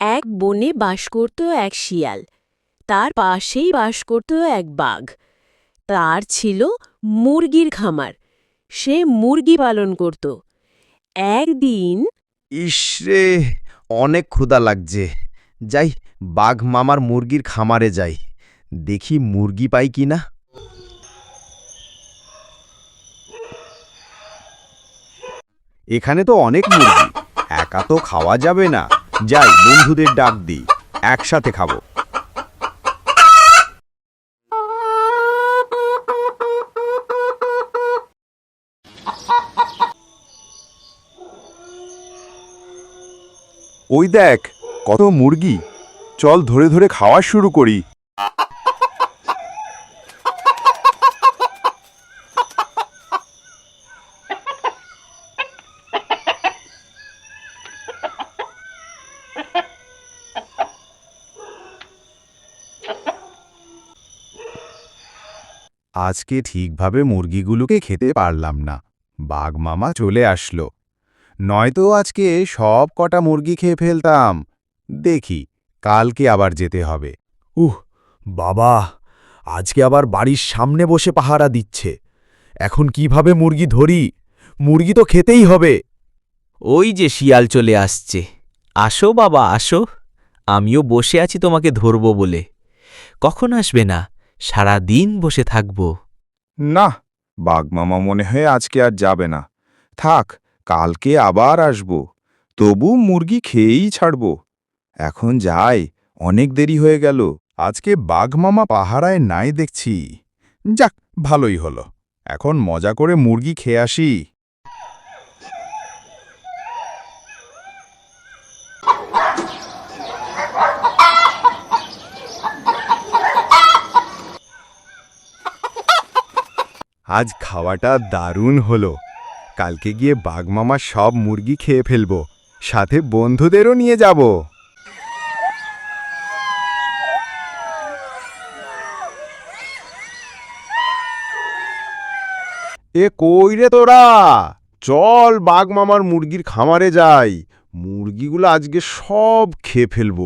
এক বনে বাস করত এক শিয়াল। তার পাশেই বাস করত এক বাঘ। তার ছিল মুরগির খামার। সে মুরগি পালন করত। একদিন ইসরে অনেক ক্ষুধা লাগছে। যাই, বাঘ মামার মুরগির খামারে যাই। দেখি মুরগি পাই কি না। এখানে তো অনেক মুরগি। একা তো খাওয়া যাবে না। যাই, বন্ধুদের ডাক দিই। একসাথে খাব। ওই দেখ, কত মুরগি। চল ধরে ধরে খাওয়া শুরু করি। আজকে ঠিকভাবে মুরগিগুলোকে খেতে পারলাম না। বাঘ মামা চলে আসলো। নয়তো আজকে সব কটা মুরগি খেয়ে ফেলতাম। দেখি কালকে আবার যেতে হবে। উহ বাবা আজকে আবার বাড়ির সামনে বসে পাহারা দিচ্ছে। এখন কীভাবে মুরগি ধরি? মুরগি তো খেতেই হবে। ওই যে শিয়াল চলে আসছে। আসো বাবা আসো। আমিও বসে আছি তোমাকে ধরব বলে। কখন আসবে না? সারা দিন বসে থাকব। না বাঘ মামা মনে হয় আজকে আর যাবে না। থাক, কালকে আবার আসব। তবু মুরগি খেয়েই ছাড়ব। এখন যাই, অনেক দেরি হয়ে গেল। আজকে বাঘমামা পাহারায় নাই দেখছি। যাক, ভালোই হলো। এখন মজা করে মুরগি খেয়ে আসি। আজ খাওয়াটা দারুণ হলো। কালকে গিয়ে বাঘ মামা সব মুরগি খেয়ে ফেলব, সাথে বন্ধুদেরও নিয়ে যাব। এ কই রে তোরা? চল বাঘ মামার মুরগির খামারে যাই, মুরগিগুলো আজকে সব খেয়ে ফেলব।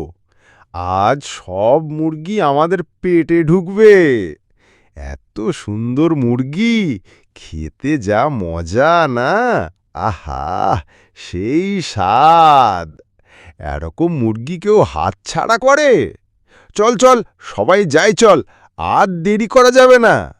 আজ সব মুরগি আমাদের পেটে ঢুকবে। এত সুন্দর মুরগি, খেতে যা মজা না? আহা, সেই স্বাদ। এরকম মুরগি কেউ হাত ছাড়া করে? চল চল, সবাই যাই, চল, আর দেরি করা যাবে না।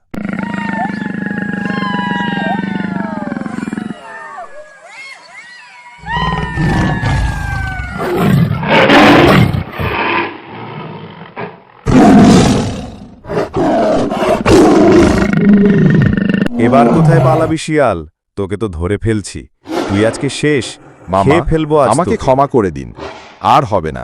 এবার কোথায় পালাবি শিয়াল? তোকে তো ধরে ফেলছি। তুই আজকে শেষ। মামা খেয়ে ফেলব আমাকে ক্ষমা করে দিন। আর হবে না।